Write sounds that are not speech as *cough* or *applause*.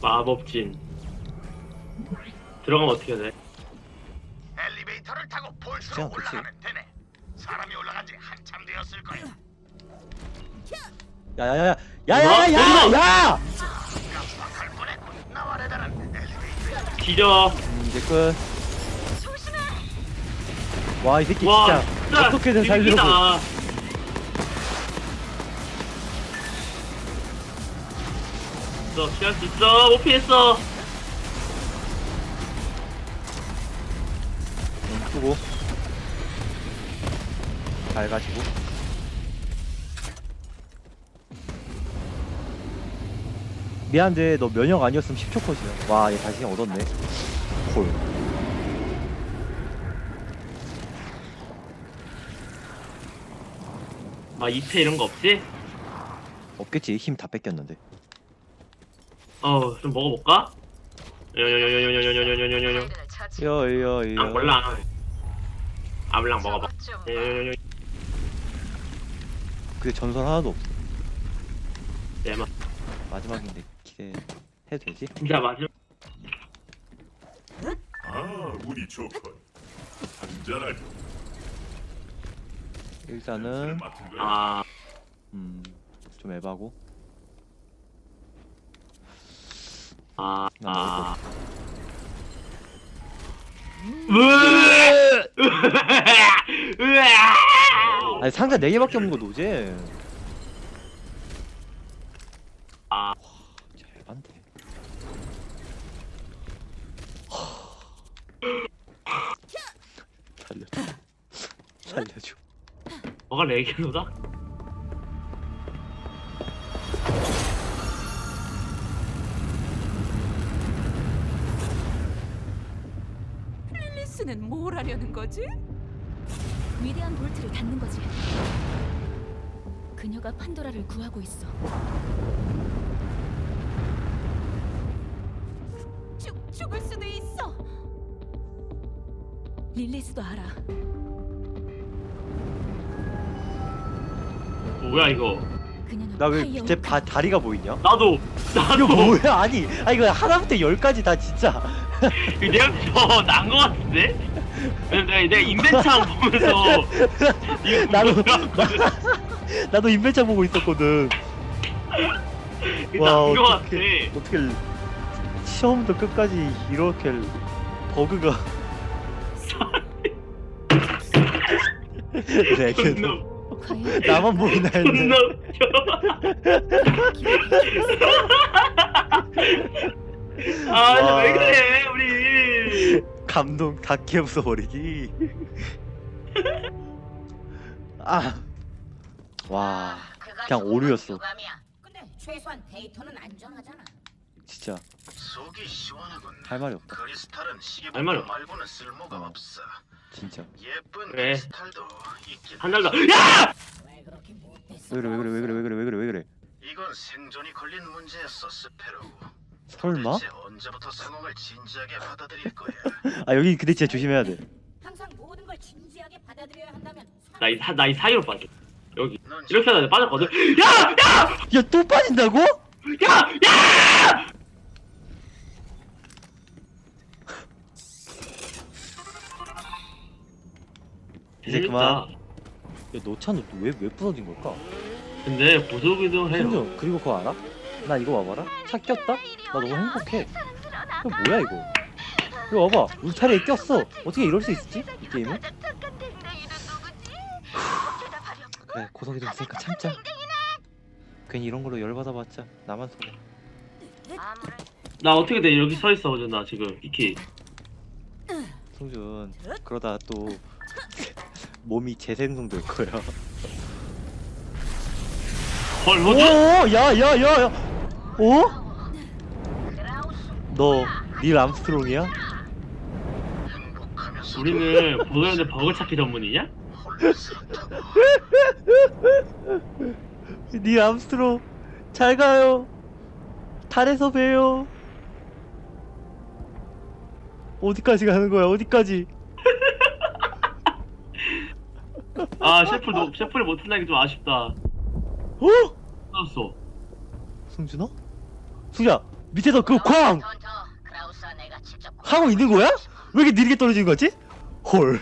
마법진. 들어가면 어떻게 돼? 엘리베이터를 타고 볼수로 그치. 올라가면 되네. 사람이 올라간 지 한참 되었을 거야. 야야야 야 야야야 야! 깜빡할 뻔했군. 나와 레다는 엘리베이터에 뒤져. 음, 이제 끝. 와이 새끼 와, 진짜 어떻게든 살려고. 살리다. 있어, 피할 수 있어. 못 피했어. 응, 끄고. 잘 가지고. 미안한데 너 면역 아니었으면 10초 컷이야. 와, 얘 다시 얻었네. 콜. 막 2패 이런 거 없지? 없겠지. 힘 다 뺏겼는데. 어, 좀 먹어볼까? 요요요요요요요요요요요. 여여여. 아, 몰라. 아블랑 먹어봐. 요요요요. 그게 전설 하나도 없어. 대박. 마지막인데 기대 해도 되지? 진짜 마지막. 아, 운이 좋군. 한잔하죠. 일단은. 아, 음, 좀 에바고. 아, 나 아. 으아! 아니 상자 4개밖에 없는 거 노제. 아. 진짜 에반데. 살려줘. 살려줘. 뭐가 레게로다? 앨리스는 뭘 하려는 거지? 위대한 볼트를 닫는 거지. 그녀가 판도라를 구하고 있어. 죽, 죽을 수도 있어. 릴리스도 알아. 뭐야 이거? 그녀는 나 왜 파이어 밑에. 바, 다리가 보이냐? 나도 이거 나도 뭐야? 아니, 아 이거 하나부터 열까지 다 진짜. *laughs* 내가 저난거 같은데? 내가 내가 인벤창 보면서 이거 *laughs* 나도 뭐야? *laughs* 나도 인벤창 보고 있었거든. 와, 난거 같아. 어떡해. 어떻게 처음부터 끝까지 이렇게 버그가 네, 존나 그래도 과연 나만 보이나 존나 했는데 웃겨. 아왜 와. 그래? 감동 다 깨부숴 버리기 아. 아와 그냥 오류였어 근데 최소한 데이터는 안전하잖아. 진짜 속이 시원하군. 할 말이 없다 크리스탈은 말이 없다. 말고는 쓸모가 어. 없어. 진짜 예쁜 그래. 크리스탈도 있긴 한 달도 야! 왜 그렇게 못됐어? 왜 그래 왜 그래 왜 그래 왜 그래 왜 그래 왜 그래 이건 생존이 걸린 문제였어, 스페로우. 설마? 언제부터 상황을 진지하게 받아들일 거야? *laughs* 아 여기 근데 진짜 조심해야 돼 항상 모든 걸 진지하게 받아들여야 한다면 나이 사- 나이 사이로 빠져. 여기 넌 이렇게 하다 빠졌거든. 야! 야! 야 또 빠진다고? 야! 야! 이제 재밌다. 그만. 야 너차는 왜왜 부서진 걸까? 근데 고속이동 해요. 승준 그리고 그거 알아? 나 이거 봐봐라 차 꼈다? 나 너무 행복해 이거 뭐야 이거 이거 봐봐 울타리에 꼈어 어떻게 이럴 수 있지? 이 게임은? 그래 고성이 좀 있으니까 참자 괜히 이런 걸로 열받아봤자 나만 속아 나 어떻게 돼? 여기 서 있어, 나 지금 이키. 성준 그러다 또 몸이 재생성될 거야 헐, 오! 뭐지? 야야야야 어? 너닐 암스트롱이야? 우리는 보도연대 버그 찾기 전문이냐? *laughs* 닐 암스트롱 잘 가요 달에서 봬요 어디까지 가는 거야 어디까지 *laughs* 아, 셰프, 너, 셰프를 못 한다는 게 좀 아쉽다. 어? 끝났어. 승준아? 승준아 밑에서 그 쾅! 크라우스와 내가 직접 하고 있는 거야? 왜 이렇게 느리게 떨어지는 거지? 헐